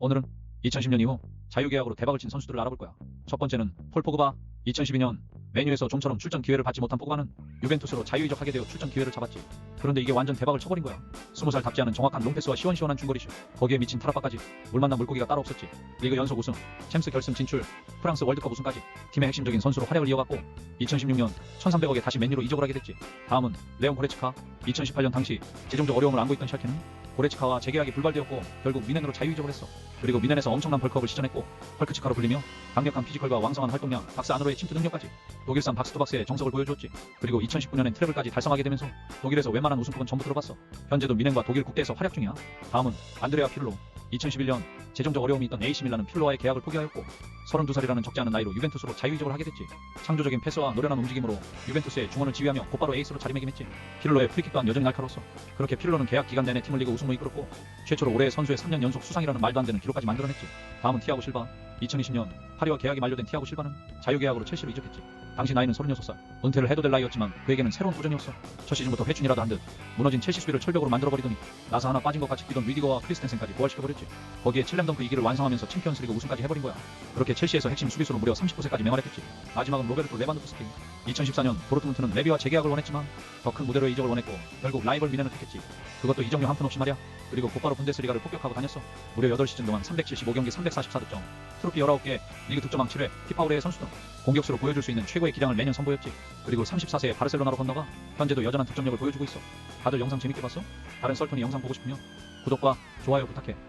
오늘은 2010년 이후 자유계약으로 대박을 친 선수들을 알아볼 거야. 첫 번째는 폴 포그바. 2012년 메뉴에서 좀처럼 출전 기회를 받지 못한 포그바는 유벤투스로 자유 이적하게 되어 출전 기회를 잡았지. 그런데 이게 완전 대박을 쳐버린 거야. 20살 답지 않은 정확한 롱패스와 시원시원한 중거리슛. 거기에 미친 타락바까지 물 만난 물고기가 따로 없었지. 리그 연속 우승, 챔스 결승 진출, 프랑스 월드컵 우승까지 팀의 핵심적인 선수로 활약을 이어갔고 2016년 1300억에 다시 맨유로 이적을 하게 됐지. 다음은 레온 고레츠카. 2018년 당시 재정적 어려움을 안고 있던 샬케는 고레츠카와 재계약이 불발되었고 결국 미넨으로 자유이적을 했어. 그리고 미넨에서 엄청난 벌크업을 시전했고 헐크치카로 불리며 강력한 피지컬과 왕성한 활동량, 박스 안으로의 침투 능력까지 독일산 박스투박스의 정석을 보여주었지. 그리고 2019년엔 트래블까지 달성하게 되면서 독일에서 웬만한 우승컵은 전부 들어봤어. 현재도 미넨과 독일 국대에서 활약 중이야. 다음은 안드레아 피를로. 2011년 재정적 어려움이 있던 AC 밀란은 필로와의 계약을 포기하였고 32살이라는 적지 않은 나이로 유벤투스로 자유이적을 하게 됐지. 창조적인 패스와 노련한 움직임으로 유벤투스의 중원을 지휘하며 곧바로 에이스로 자리매김했지. 피를로의 프리킥 또한 여전히 날카로웠어. 그렇게 피를로는 계약 기간 내내 팀을 리그 우승으로 이끌었고 최초로 올해 선수의 3년 연속 수상이라는 말도 안 되는 기록까지 만들어냈지. 다음은 티아고 실바. 2020년 파리와 계약이 만료된 티아고 실바는 자유계약으로 첼시로 이적했지. 당시 나이는 36살. 은퇴를 해도 될 나이였지만 그에게는 새로운 도전이었어. 첫 시즌부터 회춘이라도 한 듯 무너진 첼시 수비를 철벽으로 만들어버리더니 나사 하나 빠진 것 같이 뛰던 위디거와 크리스텐센까지 부활시켜버렸지. 거기에 칠렘덩크 2기를 완성하면서 챔피언스리그 우승까지 해버린 거야. 그렇게 첼시에서 핵심 수비수로 무려 39세까지 맹활약했지. 마지막은 로베르토 레반도프스키. 2014년 도르트문트는 레비와 재계약을 원했지만 더 큰 무대로의 이적을 원했고 결국 라이벌 미넨을 택했지. 그것도 이적료 한 푼 없이 말이야. 그리고 곧바로 분데스리가를 폭격하고 다녔어. 무려 8시즌 동안 375경기 344득점, 트로피 19개, 리그 득점왕 7회, 피파 올해의 선수 등 공격수로 보여줄 수 있는 최고의 기량을 매년 선보였지. 그리고 34세에 바르셀로나로 건너가 현재도 여전한 득점력을 보여주고 있어. 다들 영상 재밌게 봤어? 다른 썰톤이 영상 보고 싶으면 구독과 좋아요 부탁해.